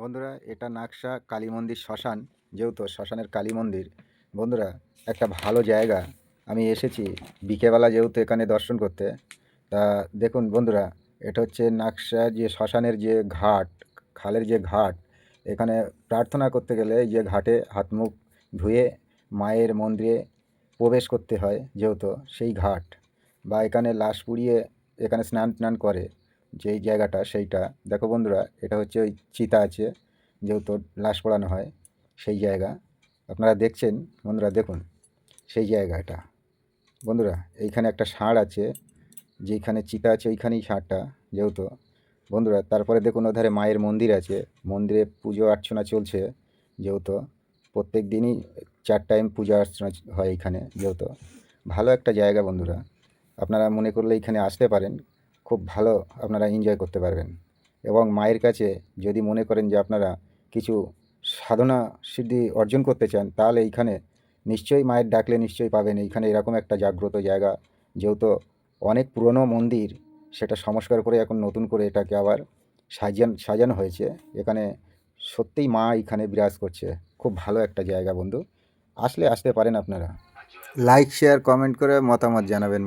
বন্ধুরা, এটা নাকশা কালী মন্দির শ্মশান, যেহেতু শ্মশানের কালী মন্দির। বন্ধুরা, একটা ভালো জায়গা। আমি এসেছি বিকেবেলা যেহেতু এখানে দর্শন করতে। তা দেখুন বন্ধুরা, এটা হচ্ছে নাকশা যে শ্মশানের যে ঘাট, খালের যে ঘাট, এখানে প্রার্থনা করতে গেলে যে ঘাটে হাত মুখ ধুয়ে মায়ের মন্দিরে প্রবেশ করতে হয়, যেহেতু সেই ঘাট। বা এখানে লাশ পুড়িয়ে এখানে স্নান টান করে। যেই জায়গাটা সেইটা। দেখো বন্ধুরা, এটা হচ্ছে ওই চিতা আছে, যেহেতু লাশ পড়ানো হয় সেই জায়গা। আপনারা দেখছেন, বন্ধুরা দেখুন, সেই জায়গা এটা বন্ধুরা, এইখানে একটা ষাঁড় আছে, যেইখানে চিতা আছে ওইখানেই ষাঁড়টা, যেহেতু। বন্ধুরা, তারপরে দেখুন ওধারে মায়ের মন্দির আছে। মন্দিরে পুজো অর্চনা চলছে, যেহেতু। প্রত্যেক দিনই চার টাইম পূজা অর্চনা হয় এখানে যেহেতু। ভালো একটা জায়গা বন্ধুরা। আপনারা মনে করলে এখানে আসতে পারেন। খুব ভালো আপনারা এনজয় করতে পারবেন। এবং মায়ের কাছে যদি মনে করেন যে আপনারা কিছু সাধনা সিদ্ধি অর্জন করতে চান, তাহলে এইখানে নিশ্চয়ই মায়ের ডাকলে নিশ্চয়ই পাবেন। এইখানে এরকম একটা জাগ্রত জায়গা, যেহেতু অনেক পুরনো মন্দির, সেটা সংস্কার করে এখন নতুন করে এটাকে আবার সাজান, সাজানো হয়েছে। এখানে সত্যিই মা এখানে বিরাজ করছে। খুব ভালো একটা জায়গা বন্ধু। আসলে আসতে পারেন আপনারা। লাইক শেয়ার কমেন্ট করে মতামত জানাবেন।